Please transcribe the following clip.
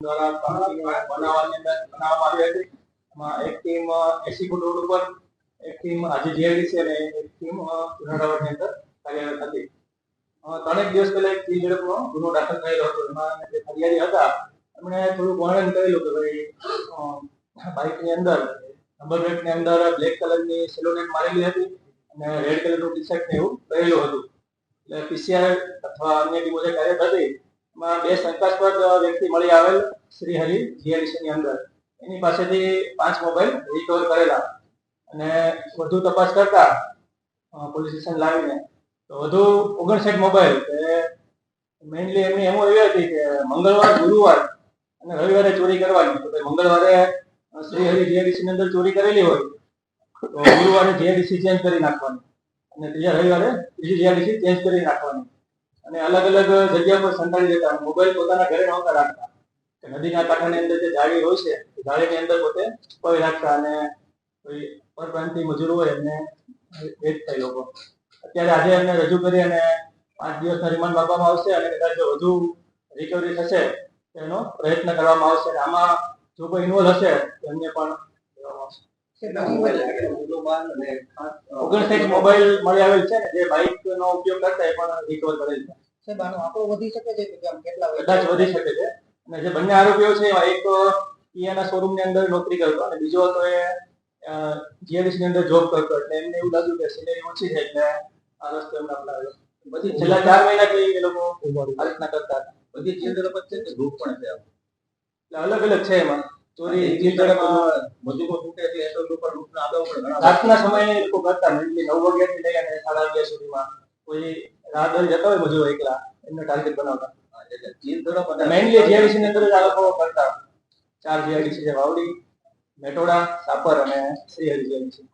દ્વારા બનાવવાની બનાવવામાં આવી હતી. એમાં એક ટીમ એસી રોડ ઉપર એક ટીમ આજે જીઆઈડીસી અને એક ટીમ જુનાગઢની અંદર કાર્યરત હતી. ત્રણેક દિવસ પહેલા એક ગુનો દાખલ થયેલો હતો. એમાં જે ફરિયાદી હતા, એમણે થોડું વર્ણન કરેલું કે ભાઈ અંદર, નંબર પ્લેટની અંદર બ્લેક કલરની સેલોનેટ મારેલી હતી અને રેડ કલરનું ટી શર્ટ ને એવું પહેરેલું હતું. એટલે પીસીઆર અથવા અન્ય ટીમો જે કાર્યરત હતી બે શંકાસ્પદ વ્યક્તિ મળી આવેલ શ્રી હરિ ની અંદર. એની પાસેથી પાંચ મોબાઈલ રિકવર કરેલા અને વધુ તપાસ કરતા પોલીસ સ્ટેશન લાવીને, તો વધુ ઓગણસાઠ મોબાઈલ મેઇનલી એમની એમ એવી હતી કે મંગળવાર, ગુરુવાર અને રવિવારે ચોરી કરવાની. તો મંગળવારે શ્રી હરિ જીઆઈડીસી ની અંદર ચોરી કરેલી હોય, તો ગુરુવારે જીએડીસી ચેન્જ કરી નાખવાની અને ત્રીજા રવિવારે ત્રીજી જીએડીસી ચેન્જ કરી નાખવાની. અને અલગ અલગ જગ્યા પર સંતાડી દેતા મોબાઈલ પોતાના ઘરે નહોતા રાખતા. નદીના કાંઠાની અંદર જે જાળી હોય છે જાળીની અંદર પોતે કોઈ રાખતા અને કોઈ પરપ્રાંતિ મજૂર હોય એમને વેચતા લોકો. અત્યારે આજે એમને રજૂ કરી અને પાંચ દિવસના રિમાન્ડ માંગવામાં આવશે અને કદાચ વધુ રિકવરી થશે તેનો પ્રયત્ન કરવામાં આવશે. આમાં જો કોઈ ઇન્વોલ્વ હશે, તો એમને પણ ઓગણસાઠ મોબાઈલ મળી આવેલ છે જે બાઇક નો ઉપયોગ કરતા એ પણ રિકવર કરેલ છે. સાહેબ આનો આંકડો વધી શકે છે કે આમ કેટલા કદાચ વધી શકે છે. અને જે બંને આરોપીઓ છે એમાં એક કિયાના શોરૂમની અંદર નોકરી કરતો અને બીજો હતો એ જીઆઈડીસી ની અંદર જોબ કરતો. એટલે એમને એવું લાગ્યું કે સેલેરી ઓછી છે એટલે આ રસ્તો એમને અપનાવ્યો. પછી છેલ્લા ચાર મહિનાથી એ લોકો આ રીતના કરતા. હતા બધી ચીજ છે ગ્રુપ પણ છે. એટલે અલગ અલગ છે એમાં. ચોરી છે એ તો ઉપર ગ્રુપના આગળ પણ ઘણા રાતના સમયે લોકો કરતા એટલે નવ વાગ્યાથી લઈ અને સાડા અગિયાર સુધીમાં કોઈ રાત દર જતા હોય મજૂરો એકલા એમને ટાર્ગેટ બનાવતા. અને મેઇનલી જીઆઈડીસી ની અંદર જ આ લોકો કરતા. ચાર જીઆઈડીસી છે વાવડી મેટોડા સાપર અને શ્રી જીઆઈડીસી